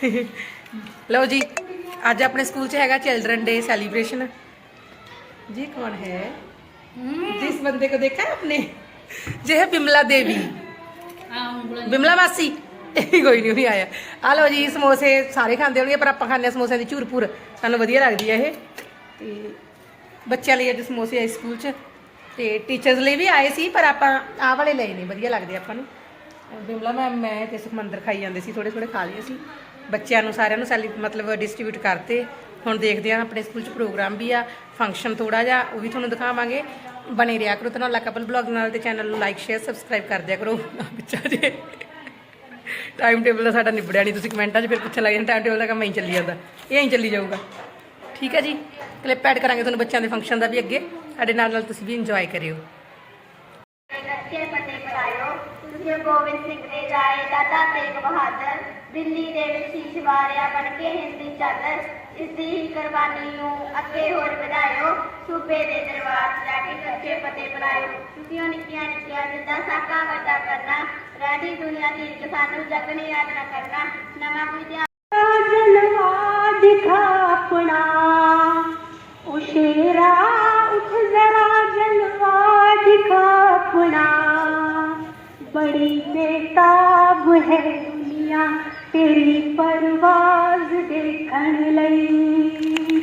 ਲਓ ਜੀ ਅੱਜ ਆਪਣੇ ਸਕੂਲ 'ਚ ਹੈਗਾ ਚਿਲड्रन ਡੇ ਸੈਲੀਬ੍ਰੇਸ਼ਨ ਜੀ ਕੌਣ ਹੈ? ਜਿਸ ਬੰਦੇ ਕੋ ਦੇਖਾ ਆਪਨੇ? ਜੇ ਬਿਮਲਾ ਦੇਵੀ। ਬਿਮਲਾ ਮਾਸੀ। ਕੋਈ ਨਹੀਂ ਆਇਆ। ਆ ਲਓ ਜੀ ਸਮੋਸੇ ਸਾਰੇ ਖਾਂਦੇ ਹੋਣਗੇ ਪਰ ਆਪਾਂ ਖਾਂਦੇ ਸਮੋਸਿਆਂ ਦੀ ਝੂਰਪੂਰ ਸਾਨੂੰ ਵਧੀਆ ਲੱਗਦੀ ਹੈ ਇਹ। ਤੇ ਬੱਚਿਆਂ ਲਈ ਅੱਜ ਸਮੋਸੇ ਆਏ ਸਕੂਲ 'ਚ। ਤੇ ਟੀਚਰਸ ਲਈ ਵੀ ਆਏ ਸੀ ਪਰ ਆਪਾਂ ਆਹ ਵਾਲੇ ਲਈ ਨੇ। ਵਧੀਆ ਲੱਗਦੇ ਆਪਾਂ ਨੂੰ। ਬਿਮਲਾ ਮੈਮ ਮੈਂ ਤੇ ਸੁਖਮੰਦਰ ਖਾਈ ਜਾਂਦੇ ਸੀ ਥੋੜੇ ਥੋੜੇ ਖਾ ਲਏ ਸੀ ਬੱਚਿਆਂ ਨੂੰ ਸਾਰਿਆਂ ਨੂੰ ਸੈਲੀ, ਮਤਲਬ ਡਿਸਟ੍ਰੀਬਿਊਟ ਕਰਤੇ। ਹੁਣ ਦੇਖਦੇ ਹਾਂ, ਆਪਣੇ ਸਕੂਲ 'ਚ ਪ੍ਰੋਗਰਾਮ ਵੀ ਆ ਫੰਕਸ਼ਨ ਥੋੜਾ ਜਿਹਾ, ਉਹ ਵੀ ਤੁਹਾਨੂੰ ਦਿਖਾਵਾਂਗੇ। ਬਣੇ ਰਿਹਾ ਕਰੋ ਤੇ ਨਾਲ ਕਪਲ ਬਲੌਗ ਨਾਲ ਤੇ ਚੈਨਲ ਨੂੰ ਲਾਈਕ ਸ਼ੇਅਰ ਸਬਸਕ੍ਰਾਈਬ ਕਰ ਦਿਆ ਕਰੋ। ਬੱਚਾ ਜੇ। ਟਾਈਮ ਟੇਬਲ ਦਾ ਸਾਡਾ ਨਿਬੜਿਆ ਨਹੀਂ ਤੁਸੀਂ ਕਮੈਂਟਾਂ 'ਚ ਫਿਰ ਪੁੱਛਣ ਲੱਗ ਜਾਂਦੇ ਟਾਈਮ ਟੇਬਲ ਦਾ ਕੰਮ ਐਂ ਚੱਲੀ ਜਾਂਦਾ। ਇਹ ਐਂ ਚੱਲੀ ਜਾਊਗਾ। ਠੀਕ ਹੈ ਜੀ? ਕਲਿੱਪ ਐਡ ਕਰਾਂਗੇ ਤੁਹਾਨੂੰ ਬੱਚਿਆਂ ਦੇ ਫੰਕਸ਼ਨ ਦਾ ਵੀ ਅੱਗੇ। ਸਾਡੇ ਨਾਲ ਨਾਲ ਤੁਸੀਂ ਵੀ ਇੰਜੋਏ ਕਰਿਓ। ਗੋਬਿੰਦ ਸਿੰਘ ਦੇ ਜਾਏ, ਦਾਦਾ ਤੇਗ ਬਹਾਦਰ। ਦਿੱਲੀ ਦੇ ਵਿੱਚ ਸ਼ੀਸ਼ ਵਾਰਿਆ ਬਣ ਕੇ ਹਿੰਦੀ ਚਾਦਰ ਇਸ ਦੀ ਹੀ ਕੁਰਬਾਨੀ ਨੂੰ ਅੱਗੇ ਹੋਰ ਵਧਾਇਓ। ਸੂਬੇ ਦੇ ਦਰਬਾਰ ਜਾ ਕੇ ਸੱਚੇ ਫਤਿਹ ਪੜਾਇਓ ਤੁਸੀਂ ਉਹ ਨਿੱਕੀਆਂ ਨਿੱਕੀਆਂ, ਜਿੱਦਾਂ ਸਾਕਾ ਵੱਡਾ ਕਰਨਾ ਰਹਿਦੀ ਦੁਨੀਆ ਦੀ ਇੱਕ ਸਾਨੂੰ ਜਗ ਯਾਦ ਨਾ ਕਰਨਾ, ਨਵਾਂ ਕੋਈ ਧਿਆਨ ਜਲਵਾ ਦਿਖਾ ਆਪਣਾ ਓ ਸ਼ੇਰਾ ਉੱਠ ਜ਼ਰਾ ਜਲਵਾ ਦਿਖਾ ਆਪਣਾ ਬੜੀ ਬੇਤਾਬ ਦੇਖਣ ਲਈ।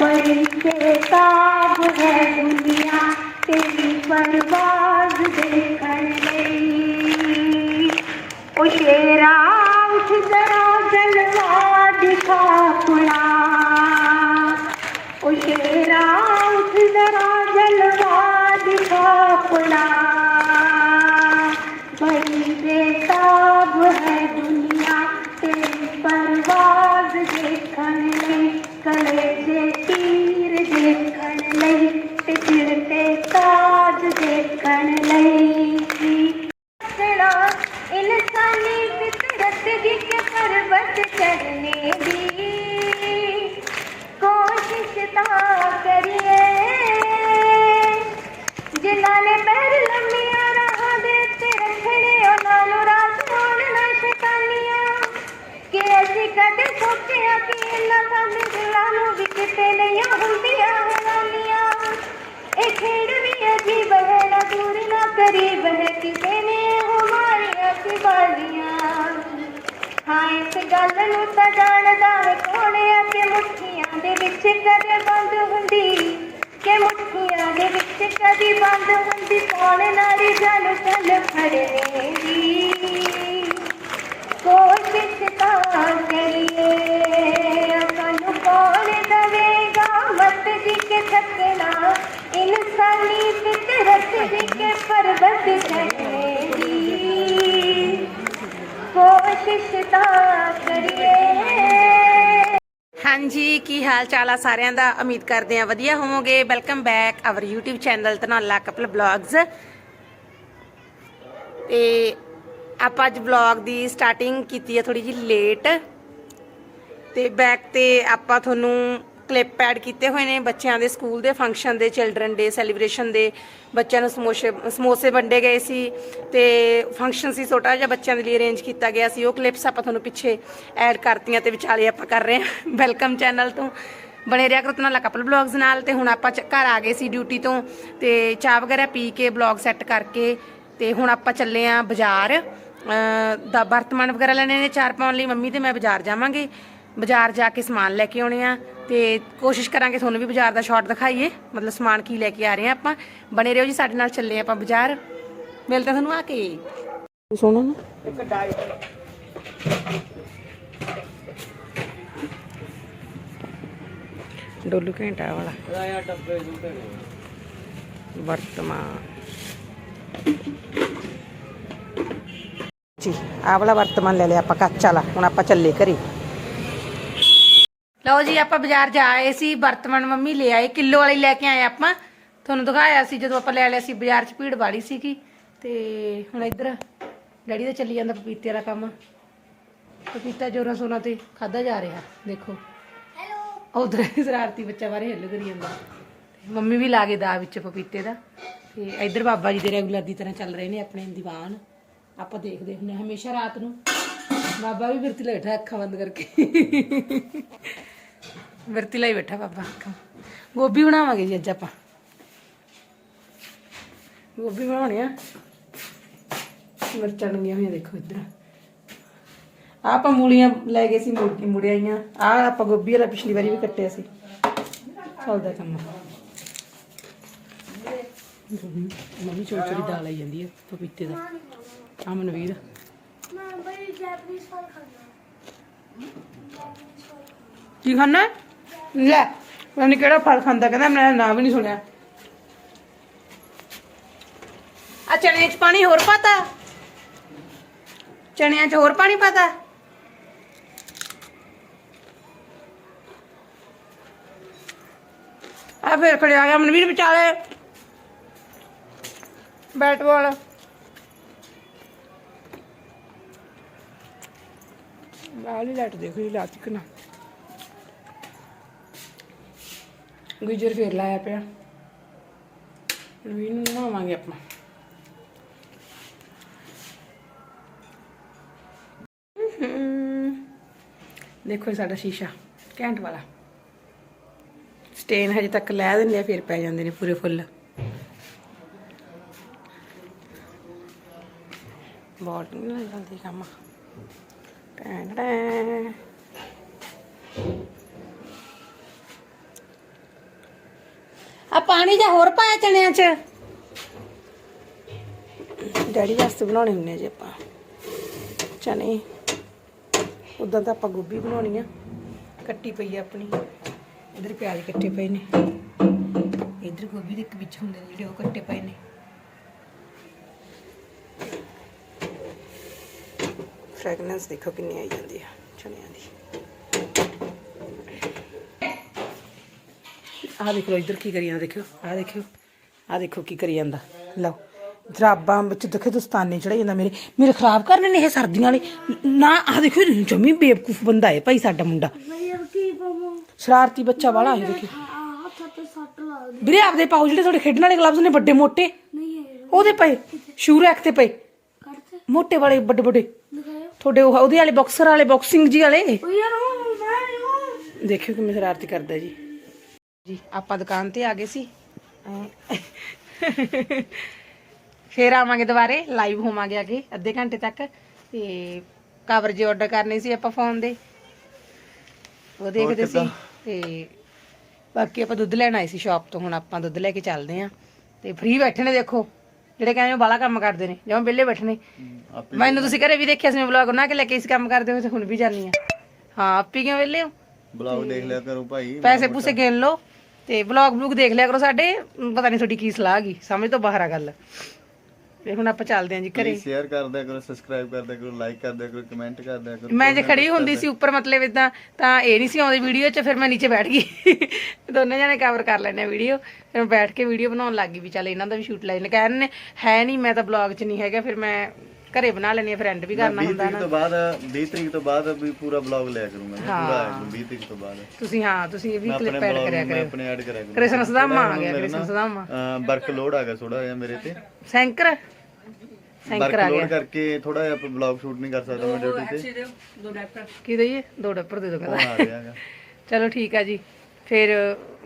ਬੜੀ ਬੇਤਾਬ ਹੈ ਦੁਨੀਆ ਤੇਰੀ ਪਰਵਾਜ਼ ਦੇਖਣ ਲਈ। ਓ ਸ਼ੇਰਾ ਲਈ ਕਲੇਜੇ ਤੀਰ ਦੇਖਣ ਲਈ ਤੇ ਦਿਲ ਤੇ ਤਾਜ ਦੇਖਣ ਲਈ ਸੜਾ ਇਨਸਾਨੀ ਫਿਤਰਤ ਦੀ ਕੇ ਪਰਬਤ ਦੀ ਕੋਸ਼ਿਸ਼ ਤਾਂ ਕਰੀਏ ਜਿਨ੍ਹਾਂ ਨੇ ਪੈਰ ਲੰਮੀਆਂ ਸੋਚਿਆ ਕਿ ਇਹਨਾਂ ਸਾਡੇ ਦਿਲਾਂ ਨੂੰ ਵੀ ਕਿਤੇ ਨਹੀਂ ਹੁੰਦੀਆਂ ਹੈਰਾਨੀਆਂ ਇਹ ਖੇਡ ਵੀ ਅਜੀਬ ਹੈ ਨਾ, ਦੂਰ ਨਾ ਕਰੀਬ ਹੈ ਕਿਸੇ ਨੇ ਹਮਾਰੀਆਂ ਸਿਵਾਲੀਆਂ ਹਾਂ, ਇਸ ਗੱਲ ਨੂੰ ਤਾਂ ਜਾਣਦਾ ਹੈ ਕੌਣ ਕਿ ਮੁੱਠੀਆਂ ਦੇ ਵਿੱਚ ਕਦੇ ਬੰਦ ਹੁੰਦੀ, ਕਿ ਮੁੱਠੀਆਂ ਦੇ ਵਿੱਚ ਕਦੀ ਬੰਦ ਹੁੰਦੀ, ਕੌਣ ਨਾਰੀ ਜਨ ਚੱਲ ਫੜਨੇ ਦੀ ਕੋਸ਼ਿਸ਼ ਤਾਂ ਕਰੀਏ। ਸਾਨੂੰ ਕੌਣ ਦਵੇਗਾ, ਮਤ ਜੀ ਕੇ ਥਕਣਾ ਇਨਸਾਨੀ ਫਿਤਰਤ ਜੀ ਕੇ ਪਰਬਤ ਚੜਨੇ ਕੋਸ਼ਿਸ਼ ਤਾਂ ਕਰੀਏ। ਹਾਂਜੀ, ਕੀ ਹਾਲ ਚਾਲ ਆ ਸਾਰਿਆਂ ਦਾ? ਉਮੀਦ ਕਰਦੇ ਆ ਵਧੀਆ ਹੋਵੋਗੇ। Welcome back our YouTube channel ਤਨਾਲਾ couple blogs ਤੇ ਆਪਾਂ ਅੱਜ ਵਲੌਗ ਦੀ ਸਟਾਰਟਿੰਗ ਕੀਤੀ ਹੈ ਥੋੜੀ ਜੀ ਲੇਟ ਤੇ ਬੈਕ ਤੇ ਆਪਾਂ ਤੁਹਾਨੂੰ ਕਲਿੱਪ ਐਡ ਕੀਤੇ ਹੋਏ ਨੇ ਬੱਚਿਆਂ ਦੇ ਸਕੂਲ ਦੇ ਫੰਕਸ਼ਨ ਦੇ ਚਿਲਡਰਨ ਡੇ ਸੈਲੀਬ੍ਰੇਸ਼ਨ ਦੇ। ਬੱਚਿਆਂ ਨੂੰ ਸਮੋਸੇ ਸਮੋਸੇ ਵੰਡੇ ਗਏ ਸੀ ਤੇ ਫੰਕਸ਼ਨ ਸੀ ਛੋਟਾ ਜਿਹਾ, ਬੱਚਿਆਂ ਦੇ ਲਈ ਅਰੇਂਜ ਕੀਤਾ ਗਿਆ ਸੀ। ਉਹ ਕਲਿੱਪਸ ਆਪਾਂ ਤੁਹਾਨੂੰ ਪਿੱਛੇ ਐਡ ਕਰਤੀਆਂ ਤੇ ਵਿਚਾਲੇ ਆਪਾਂ ਕਰ ਰਹੇ ਹਾਂ। ਵੈਲਕਮ ਚੈਨਲ ਤੋਂ। ਬਣੇ ਰਿਹਾ ਕਰੋ ਤੁਹਾਡਾ ਕਪਲ ਬਲੌਗਸ ਨਾਲ। ਤੇ ਹੁਣ ਆਪਾਂ ਘਰ ਆ ਗਏ ਸੀ ਡਿਊਟੀ ਤੋਂ। ਤੇ ਚਾਹ ਵਗੈਰਾ ਪੀ ਕੇ ਬਲੌਗ ਸੈੱਟ ਕਰਕੇ। ਤੇ ਹੁਣ ਆਪਾਂ ਚੱਲੇ ਆਂ ਬਾਜ਼ਾਰ। ਦਾ ਵਰਤਮਾਨ ਵਗੈਰਾ ਲੈਣੇ ਨੇ ਚਾਰ ਪਾਉਣ ਲਈ ਮੰਮੀ ਤੇ ਮੈਂ ਬਾਜ਼ਾਰ ਜਾਵਾਂਗੇ। ਬਾਜ਼ਾਰ ਜਾ ਕੇ ਸਮਾਨ ਲੈ ਕੇ ਆਉਣੇ ਆ ਤੇ ਕੋਸ਼ਿਸ਼ ਕਰਾਂਗੇ ਤੁਹਾਨੂੰ ਵੀ ਬਾਜ਼ਾਰ ਦਾ ਸ਼ਾਟ ਦਿਖਾਈਏ। ਮਤਲਬ ਸਮਾਨ ਕੀ ਲੈ ਕੇ ਆ ਰਹੇ ਆ ਆਪਾਂ। ਬਣੇ ਰਹੋ ਜੀ ਸਾਡੇ ਨਾਲ ਚੱਲੇ ਆਪਾਂ ਬਾਜ਼ਾਰ। ਮਿਲਦੇ ਤੁਹਾਨੂੰ ਆ ਕੇ। ਸੋਣਾ ਨਾ। ਡੋਲੂ ਘੰਟਾ ਵਾਲਾ। ਵਰਤਮਾਨ। ਜੀ ਆਹ ਵਾਲਾ ਵਰਤਮਾਨ ਲੈ ਲਿਆ ਆਪਾਂ ਕੱਚ ਵਾਲਾ ਹੁਣ ਆਪਾਂ ਚੱਲੇ ਘਰੇ। ਲਓ ਜੀ ਆਪਾਂ ਬਾਜ਼ਾਰ ਜਾ ਆਏ ਸੀ ਵਰਤਮਾਨ ਮੰਮੀ ਲੈ ਆਏ ਕਿਲੋ ਵਾਲੀ ਲੈ ਕੇ ਆਏ ਆਪਾਂ। ਤੁਹਾਨੂੰ ਦਿਖਾਇਆ ਸੀ ਜਦੋਂ ਆਪਾਂ ਲੈ ਲਿਆ ਸੀ ਬਾਜ਼ਾਰ 'ਚ ਭੀੜ ਵਾਲੀ ਸੀਗੀ। ਤੇ ਹੁਣ ਇੱਧਰ ਡੈਡੀ ਦਾ ਚੱਲੀ ਜਾਂਦਾ ਪਪੀਤੇ ਵਾਲਾ ਕੰਮ। ਪਪੀਤਾ ਜੋਰਾਂ ਸੋਨਾ ਤੇ ਖਾਦਾ ਜਾ ਰਿਹਾ ਦੇਖੋ। ਉਧਰ ਜ਼ਰਾਰਤੀ ਬੱਚਾ ਬਾਰੇ ਹਿੱਲ ਕਰੀ ਜਾਂਦਾ। ਮੰਮੀ ਵੀ ਲਾ ਕੇ ਦਾ ਵਿੱਚ ਪਪੀਤੇ ਦਾ। ਤੇ ਇੱਧਰ ਬਾਬਾ ਜੀ ਦੇ ਰੈਗੂਲਰ ਦੀ ਤਰ੍ਹਾਂ ਚੱਲ ਰਹੇ ਨੇ ਆਪਣੇ ਦੀਵਾਨ। ਆਪਾਂ ਦੇਖਦੇ ਹੁੰਦੇ ਹਾਂ ਹਮੇਸ਼ਾ ਰਾਤ ਨੂੰ। ਬਾਬਾ ਵੀ ਬਿਰਤੀ ਲਈ ਬੈਠਾ ਅੱਖਾਂ ਬੰਦ ਕਰਕੇ। ਬਿਰਤੀ ਲਈ ਬੈਠਾ ਬਾਬਾ ਅੱਖਾਂ। ਗੋਭੀ ਬਣਾਵਾਂਗੇ ਜੀ ਅੱਜ ਆਪਾਂ। ਗੋਭੀ ਬਣਾਉਣੀ ਆ। ਮਿਰਚਾਂ ਲੰਗੀਆਂ ਹੋਈਆਂ ਦੇਖੋ ਇੱਧਰ। ਆਪਾਂ ਮੂਲੀਆਂ ਲੈ ਗਏ ਸੀ ਮੋਟੀ ਮੁੜਿਆਈਆਂ ਆ ਆਪਾਂ ਗੋਭੀ ਵਾਲਾ ਪਿਛਲੀ ਵਾਰੀ ਵੀ ਕੱਟਿਆ ਸੀ। ਚੱਲਦਾ ਕੰਮ। ਮੰਮੀ ਛੋਟੀ ਛੋਟੀ ਦਾਲ ਆਈ ਜਾਂਦੀ ਹੈ ਪਪੀਤੇ ਦਾ। ਆ ਮਨਵੀਰ। ਮੈਂ ਬਈ ਜੈਪਨੀਜ਼ ਫਲ ਖਾਣਾ ਕੀ ਖਾਣਾ? ਲੈ ਮੈਨੇ ਕਿਹੜਾ ਫਲ ਖਾਂਦਾ? ਕਹਿੰਦਾ ਮੈਂ ਨਾਮ ਵੀ ਨਹੀਂ ਸੁਣਿਆ। ਆ ਚਣਿਆਂ 'ਚ ਪਾਣੀ ਹੋਰ ਪਾਤਾ? ਚਣਿਆਂ 'ਚ ਹੋਰ ਪਾਣੀ ਪਾਤਾ? ਆ ਫਿਰ ਖੜਿਆ ਗਿਆ ਮਨਵੀਰ ਵਿਚਾਲੇ। Bat ball. ਵਾਲੀ ਲਾਈਟ ਦੇਖੋ ਜੀ, ਲਾਤੀ ਕਿ ਨਾ। ਗੁਜਰ ਫੇਰ ਲਾਇਆ ਪਿਆ। ਨਵੀਨ ਨੂੰ ਨਵਾਵਾਂਗੇ ਆਪਾਂ। ਦੇਖੋ ਸਾਡਾ ਸ਼ੀਸ਼ਾ, ਘੈਂਟ ਵਾਲਾ। ਸਟੇਨ ਹਜੇ ਤੱਕ ਲੈ ਦਿੰਦੇ ਆ, ਫਿਰ ਪੈ ਜਾਂਦੇ ਨੇ ਪੂਰੇ ਫੁੱਲ। ਬਹੁਤ ਨਹੀਂ ਜਲਦੀ ਕੰਮ। ਆ ਪਾਣੀ ਜਾਂ ਹੋਰ ਪਾਇਆ ਚਣਿਆਂ 'ਚ? ਡੈਡੀ ਵਾਸਤੇ ਬਣਾਉਣੇ ਹੁੰਨੇ ਜੇ ਆਪਾਂ। ਚਨੇ। ਉਦਾਂ ਤਾਂ ਆਪਾਂ ਗੋਭੀ ਬਣਾਉਣੀ ਆ। ਕੱਟੀ ਪਈ ਆ ਆਪਣੀ। ਇਧਰ ਪਿਆਜ਼ ਕੱਟੇ ਪਏ ਨੇ। ਇਧਰ ਗੋਭੀ ਦੇ ਇੱਕ ਵਿੱਚ ਹੁੰਦੇ ਨੇ ਜਿਹੜੇ ਉਹ ਕੱਟੇ ਪਏ ਨੇ। ਫ੍ਰੈਗਨੈਂਸ ਦੇਖੋ ਕਿੰਨੀ ਆਈ ਜਾਂਦੀ ਆ ਚਨਿਆਂ ਦੀ। ਆਹ ਦੇਖ ਲਓ ਇੱਧਰ ਕੀ ਕਰੀ ਜਾਂਦਾ ਦੇਖਿਓ ਆਹ ਦੇਖਿਓ ਆਹ ਦੇਖੋ ਕੀ ਕਰੀ ਜਾਂਦਾ। ਲਓ ਜਰਾਬਾਂ ਵਿੱਚ ਦੇਖੋ ਦਸਤਾਨੇ ਚੜਾਈ ਜਾਂਦਾ ਮੇਰੇ ਮੇਰੇ ਖਰਾਬ ਕਰਨੇ ਨੇ ਇਹ ਸਰਦੀਆਂ ਵਾਲੇ। ਨਾ ਆਹ ਦੇਖੋ ਜਮੀ ਬੇਵਕੂਫ ਬੰਦਾ ਹੈ ਭਾਈ ਸਾਡਾ ਮੁੰਡਾ। ਸ਼ਰਾਰਤੀ ਬੱਚਾ ਵਾਲਾ ਹੈ ਦੇਖਿਓ। ਆ ਹੱਥ ਤੇ ਸੱਟ ਲਾ ਦੇ ਵੀਰੇ ਆਪਦੇ ਪਾਉ ਜਿਹੜੇ ਤੁਹਾਡੇ ਖੇਡਣ ਵਾਲੇ ਗਲਵਜ਼ ਨੇ ਵੱਡੇ ਮੋਟੇ? ਨਹੀਂ ਹੈ ਉਹਦੇ ਪਏ ਸ਼ੂ ਰੈਕ ਤੇ ਪਏ। ਮੋਟੇ ਵਾਲੇ ਵੱਡੇ ਵੱਡੇ ਤੁਹਾਡੇ ਉਹ- ਉਹਦੇ ਵਾਲੇ ਬਾਕਸਰ ਵਾਲੇ ਬਾਕਸਿੰਗ ਜੀ ਵਾਲੇ? ਓ ਯਾਰ ਉਹ ਮੈਂ ਉਹ। ਦੇਖਿਓ ਕਿਵੇਂ ਸ਼ਰਾਰਤੀ ਕਰਦਾ ਜੀ। ਜੀ ਆਪਾਂ ਦੁਕਾਨ ਤੇ ਆ ਗਏ ਸੀ। ਫੇਰ ਆਵਾਂਗੇ ਦੁਬਾਰੇ ਲਾਈਵ ਹੋਵਾਂਗੇ ਅੱਗੇ ਅੱਧੇ ਘੰਟੇ ਤੱਕ। ਤੇ ਕਵਰ ਜੇ ਆਰਡਰ ਕਰਨੇ ਸੀ ਆਪਾਂ ਫੋਨ ਦੇ। ਉਹ ਦੇਖਦੇ ਸੀ। ਤੇ ਬਾਕੀ ਆਪਾਂ ਦੁੱਧ ਲੈਣ ਆਏ ਸੀ ਸ਼ਾਪ ਤੋਂ ਹੁਣ ਆਪਾਂ ਦੁੱਧ ਲੈ ਕੇ ਚੱਲਦੇ ਆਂ ਤੇ ਫ੍ਰੀ ਬੈਠੇ ਨੇ ਦੇਖੋ। ਜਿਹੜੇ ਕਹਿੰਦੇ ਬਾਲਾ ਕੰਮ ਕਰਦੇ ਨੇ ਜਿਵੇਂ ਵਿਹਲੇ ਬੈਠੇ ਨੇ। ਮੈਨੂੰ ਤੁਸੀਂ ਘਰੇ ਵੀ ਦੇਖਿਆ ਸੀ ਮੈਂ ਵਲੌਗ ਬਣਾ ਕੇ ਲੈ ਕੇ ਇਸ ਕੰਮ ਕਰਦੇ ਹੋ ਤੇ ਹੁਣ ਵੀ ਜਾਨੀ ਆ ਹਾਂ ਆਪੀ ਕਿਉਂ ਵਿਹਲੇ ਹੋ? ਬਲੌਗ ਦੇਖ ਲਿਆ ਕਰੋ ਭਾਈ ਪੈਸੇ ਪੂਸੇ ਗਿਣ ਲਓ ਤੇ ਵਲੌਗ ਬਲੂਗ ਦੇਖ ਲਿਆ ਕਰੋ ਸਾਡੇ ਪਤਾ ਨਹੀਂ ਤੁਹਾਡੀ ਕੀ ਸਲਾਹ ਗਈ ਸਮਝ ਤੋਂ ਬਾਹਰ ਆ ਗੱਲ। ਤੇ ਹੁਣ ਆਪਾਂ ਚੱਲਦੇ ਆਂ ਜੀ ਘਰੇ। ਸ਼ੇਅਰ ਕਰ ਦਿਆ ਕਰੋ ਸਬਸਕ੍ਰਾਈਬ ਕਰ ਦਿਆ ਕਰੋ ਲਾਈਕ ਕਰ ਦਿਆ ਕਰੋ ਕਮੈਂਟ ਕਰ ਦਿਆ ਕਰੋ ਮੈਂ ਜੇ ਖੜੀ ਹੁੰਦੀ ਸੀ ਉੱਪਰ ਮਤਲਬ ਇਦਾਂ ਤਾਂ ਇਹ ਨਹੀਂ ਸੀ ਆਉਂਦੀ ਵੀਡੀਓ 'ਚ ਫਿਰ ਮੈਂ ਨੀਚੇ ਬੈਠ ਗਈ। ਦੋਨੇ ਜਣੇ ਕਵਰ ਕਰ ਲੈਣੇ ਆ ਵੀਡੀਓ ਫਿਰ ਮੈਂ ਬੈਠ ਕੇ ਵੀਡੀਓ ਬਣਾਉਣ ਲੱਗ ਗਈ ਵੀ ਚੱਲ ਇਹਨਾਂ ਦਾ ਵੀ ਸ਼ੂਟ ਲੈ ਲੈਣੇ ਕਹਿਣ ਨੇ। ਹੈ ਨਹੀਂ ਮੈਂ ਤਾਂ ਬਲੌਗ 'ਚ ਨਹੀਂ ਹੈਗਾ ਫਿਰ ਮੈਂ ਘਰੇ ਬਣਾ ਲੈਣੀ ਆ ਫਿਰ ਐਂਡ ਵੀ ਕਰਨਾ 20 ਹੁੰਦਾ ਤਰੀਕ ਤੋਂ ਬਾਅਦ 20 ਤਰੀਕ ਤੋਂ ਬਾਅਦ ਵੀ ਪੂਰਾ ਬਲੌਗ ਲਿਆ ਕਰੂੰਗਾ ਮੈਂ ਪੂਰਾ ਆਇਆ ਕਰੂੰ 20 ਤਰੀਕ ਤੋਂ ਬਾਅਦ। ਤੁਸੀਂ ਹਾਂ ਤੁਸੀਂ ਇਹ ਵੀ ਮੈਂ ਕਲਿੱਪ ਐਡ ਬਲੌਗ ਕਰਿਆ ਨੂੰ ਮੈਂ ਕਰਿਓ। ਆਪਣੇ ਐਡ ਕਰਿਆ ਕਰੂੰ ਕ੍ਰਿਸ਼ਨ ਸਦਾਮਾ ਆ ਗਿਆ ਕ੍ਰਿਸ਼ਨ ਸਦਾਮਾ ਵਰਕ ਲੋਡ ਆ ਗਿਆ ਥੋੜਾ ਜਿਹਾ ਮੇਰੇ ਤੇ। ਸੈਂਕਰ? ਸੈਂਕਰ ਆ ਲੋਡ ਗਿਆ। ਕਰਕੇ ਥੋੜਾ ਜਿਹਾ ਬਲੌਗ ਸ਼ੂਟ ਨਹੀਂ ਕਰ ਸਕਦਾ ਮੈਂ ਡਿਊਟੀ ਤੇ। ਕੀ ਦਈਏ? ਦੋ ਡੱਪਰ ਦੇ ਦੋ ਕਹਿੰਦਾ ਆ ਰਿਹਾ ਹੈਗਾ ਚਲੋ ਠੀਕ ਆ ਜੀ। ਫਿਰ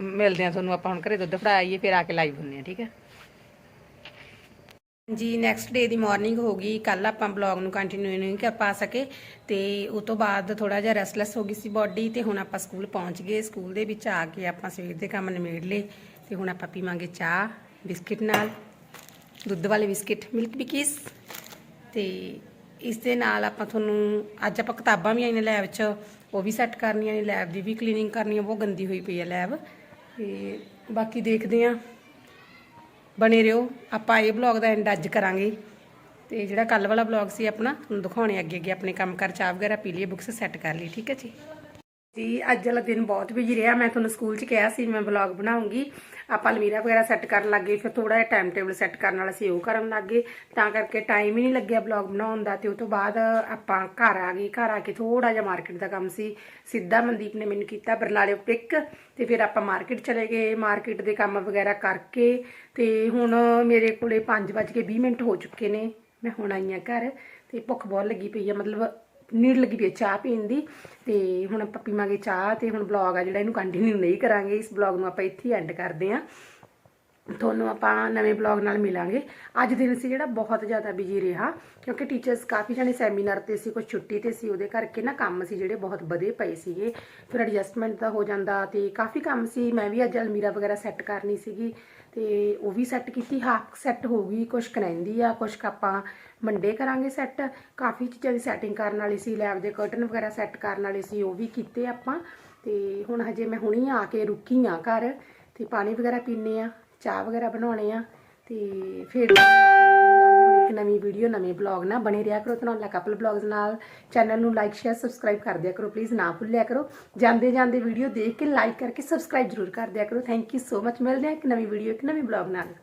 ਮਿਲਦੇ ਆ ਤੁਹਾਨੂੰ ਆਪਾਂ ਹੁਣ ਘਰੇ ਦੁੱਧ ਫੜਾ ਆਈਏ ਫਿਰ ਆ ਕੇ ਲਾਈਵ ਹੁੰਨੇ ਆ ਠੀਕ ਹੈ? ਜੀ ਨੈਕਸਟ ਡੇ ਦੀ ਮਾਰਨਿੰਗ ਹੋ ਗਈ। ਕੱਲ ਆਪਾਂ ਬਲੌਗ ਨੂੰ ਕੰਟੀਨਿਊ ਨਹੀਂ ਕਰ ਪਾ ਸਕੇ। ਤੇ ਉਸ ਤੋਂ ਬਾਅਦ ਥੋੜਾ ਜਿਹਾ ਰੈਸਟਲੈਸ ਹੋ ਗਈ ਸੀ ਬਾਡੀ ਤੇ। ਹੁਣ ਆਪਾਂ ਸਕੂਲ ਪਹੁੰਚ ਗਏ। ਸਕੂਲ ਦੇ ਵਿੱਚ ਆ ਕੇ ਆਪਾਂ ਸਵੇਰ ਦੇ ਕੰਮ ਨਿਬੇੜ ਲਏ। ਤੇ ਹੁਣ ਆਪਾਂ ਪੀਵਾਂਗੇ ਚਾਹ, ਬਿਸਕਿਟ ਨਾਲ। ਦੁੱਧ ਵਾਲੇ ਬਿਸਕਿਟ ਮਿਲਕ ਬਿਕੀਸ ਤੇ ਇਸ ਦੇ ਨਾਲ ਆਪਾਂ ਤੁਹਾਨੂੰ, ਅੱਜ ਆਪਾਂ ਕਿਤਾਬਾਂ ਵੀ ਆਈਆਂ ਲੈਬ 'ਚ। ਉਹ ਵੀ ਸੈੱਟ ਕਰਨੀਆਂ ਨੇ। ਲੈਬ ਦੀ ਵੀ ਕਲੀਨਿੰਗ ਕਰਨੀ ਆ। ਬਹੁਤ ਗੰਦੀ ਹੋਈ ਪਈ ਹੈ ਲੈਬ ਤੇ ਬਾਕੀ ਦੇਖਦੇ ਆਂ ਬਣੇ ਰਹੋ। ਆਪਾਂ ਇਹ ਬਲੌਗ ਦਾ ਐਂਡ ਅੱਜ ਕਰਾਂਗੇ। ਤੇ ਜਿਹੜਾ ਕੱਲ ਵਾਲਾ ਬਲੌਗ ਸੀ ਆਪਣਾ, ਤੁਹਾਨੂੰ ਦਿਖਾਉਣੇ ਅੱਗੇ ਅੱਗੇ ਆਪਣੇ ਕੰਮ ਕਰ ਚਾਹ ਵਗੈਰਾ ਪੀ ਲਈਏ ਬੁੱਕਸ ਸੈੱਟ ਕਰ ਲਈ ਠੀਕ ਹੈ ਜੀ? ਜੀ ਅੱਜ ਵਾਲਾ ਦਿਨ ਬਹੁਤ ਬਿਜ਼ੀ ਰਿਹਾ। ਮੈਂ ਤੁਹਾਨੂੰ ਸਕੂਲ 'ਚ ਕਿਹਾ ਸੀ, ਮੈਂ ਵਲੌਗ ਬਣਾਉਂਗੀ। ਆਪਾਂ ਅਲਮੀਰਾ ਵਗੈਰਾ ਸੈੱਟ ਕਰਨ ਲੱਗੇ ਫਿਰ ਥੋੜਾ ਜਿਹਾ ਟਾਈਮ ਟੇਬਲ ਸੈੱਟ ਕਰਨ ਵਾਲਾ ਸੀ, ਉਹ ਕਰਨ ਲੱਗੇ ਤਾਂ ਕਰਕੇ ਟਾਈਮ ਹੀ ਨਹੀਂ ਲੱਗਿਆ ਵਲੌਗ ਬਣਾਉਣ ਦਾ। ਤੇ ਉਹ ਤੋਂ ਬਾਅਦ ਆਪਾਂ ਘਰ ਆ ਗਏ। ਘਰ ਆ ਕੇ ਥੋੜਾ ਜਿਹਾ ਮਾਰਕੀਟ ਦਾ ਕੰਮ ਸੀ। ਸਿੱਧਾ ਮਨਦੀਪ ਨੇ ਮੈਨੂੰ ਕੀਤਾ ਬਰਨਾਲੇ ਪਿਕ ਤੇ ਫਿਰ ਆਪਾਂ ਮਾਰਕੀਟ ਚਲੇ ਗਏ। ਮਾਰਕੀਟ ਦੇ ਕੰਮ ਵਗੈਰਾ ਕਰਕੇ ਤੇ ਹੁਣ ਮੇਰੇ ਕੋਲੇ 5:20 ਮਿੰਟ ਹੋ ਚੁੱਕੇ ਨੇ। ਮੈਂ ਹੁਣ ਆਈ ਹਾਂ ਘਰ ਤੇ ਭੁੱਖ ਬਹੁਤ ਲੱਗੀ ਪਈ ਆ। ਮਤਲਬ ਨੀੜ ਲੱਗੀ ਪਈ ਚਾਹ ਪੀਣ ਦੀ ਤੇ ਹੁਣ ਆਪਾਂ ਪੀਵਾਂਗੇ ਚਾਹ ਤੇ ਹੁਣ ਬਲੌਗ ਆ ਜਿਹੜਾ ਇਹਨੂੰ ਕੰਟੀਨਿਊ ਨਹੀਂ ਕਰਾਂਗੇ। ਇਸ ਬਲੌਗ ਨੂੰ ਆਪਾਂ ਇੱਥੇ ਐਂਡ ਕਰਦੇ ਆਂ। ਤੁਹਾਨੂੰ ਆਪਾਂ ਨਵੇਂ ਬਲੌਗ ਨਾਲ ਮਿਲਾਂਗੇ। ਅੱਜ ਦਿਨ ਸੀ ਜਿਹੜਾ ਬਹੁਤ ਜ਼ਿਆਦਾ ਬਿਜ਼ੀ ਰਿਹਾ, ਕਿਉਂਕਿ ਟੀਚਰਸ ਕਾਫੀ ਜਣੇ ਸੈਮੀਨਾਰ ਤੇ ਸੀ ਕੁਝ ਛੁੱਟੀ ਤੇ ਸੀ, ਉਹਦੇ ਕਰਕੇ ਨਾ ਕੰਮ ਸੀ ਜਿਹੜੇ ਬਹੁਤ ਵਧੇ ਪਏ ਸੀਗੇ। ਫਿਰ ਐਡਜਸਟਮੈਂਟ ਦਾ ਹੋ ਜਾਂਦਾ ਤੇ ਕਾਫੀ ਕੰਮ ਸੀ। ਮੈਂ ਵੀ ਅੱਜ ਅਲਮੀਰਾ ਵਗੈਰਾ ਸੈੱਟ ਕਰਨੀ ਸੀਗੀ ਤੇ ਉਹ ਵੀ ਸੈੱਟ ਕੀਤੀ। ਹਾਫ ਸੈੱਟ ਹੋ ਗਈ ਕੁਝ ਕਨੈਂਦੀ ਆ ਕੁਝ ਆਪਾਂ ਮੰਡੇ ਕਰਾਂਗੇ ਸੈੱਟ ਕਾਫੀ ਚੀਜ਼ਾਂ ਦੀ ਸੈਟਿੰਗ ਕਰਨ ਵਾਲੀ ਸੀ ਲੈਬ ਦੇ ਕਰਟਨ ਵਗੈਰਾ ਸੈੱਟ ਕਰਨ ਵਾਲੇ ਸੀ, ਉਹ ਵੀ ਕੀਤੇ ਆਪਾਂ। ਤੇ ਹੁਣ ਹਜੇ ਮੈਂ ਹੁਣੀ ਆ ਕੇ ਰੁਕੀ ਆ ਘਰ ਤੇ ਪਾਣੀ ਵਗੈਰਾ ਪੀਨੇ ਆ। ਚਾਹ ਵਗੈਰਾ ਬਣਾਉਣੇ ਆ ਤੇ ਫਿਰ ਇੱਕ ਨਵੀਂ ਵੀਡੀਓ ਨਵੇਂ ਬਲੌਗ ਨਾਲ। ਬਣੇ ਰਿਹਾ ਕਰੋ ਤਨੌਲਾ ਕਪਲ ਬਲੌਗਸ ਨਾਲ। ਚੈਨਲ ਨੂੰ ਲਾਈਕ ਸ਼ੇਅਰ ਸਬਸਕ੍ਰਾਈਬ ਕਰ ਦਿਆ ਕਰੋ ਪਲੀਜ਼ ਨਾ ਭੁੱਲਿਆ ਕਰੋ। ਜਾਂਦੇ ਜਾਂਦੇ ਵੀਡੀਓ ਦੇਖ ਕੇ ਲਾਈਕ ਕਰਕੇ ਸਬਸਕ੍ਰਾਈਬ ਜ਼ਰੂਰ ਕਰ ਦਿਆ ਕਰੋ। ਥੈਂਕ ਯੂ ਸੋ ਮਚ ਮਿਲਦੇ ਹਾਂ ਇੱਕ ਨਵੀਂ ਵੀਡੀਓ ਇੱਕ ਨਵੇਂ ਬਲੌਗ ਨਾਲ।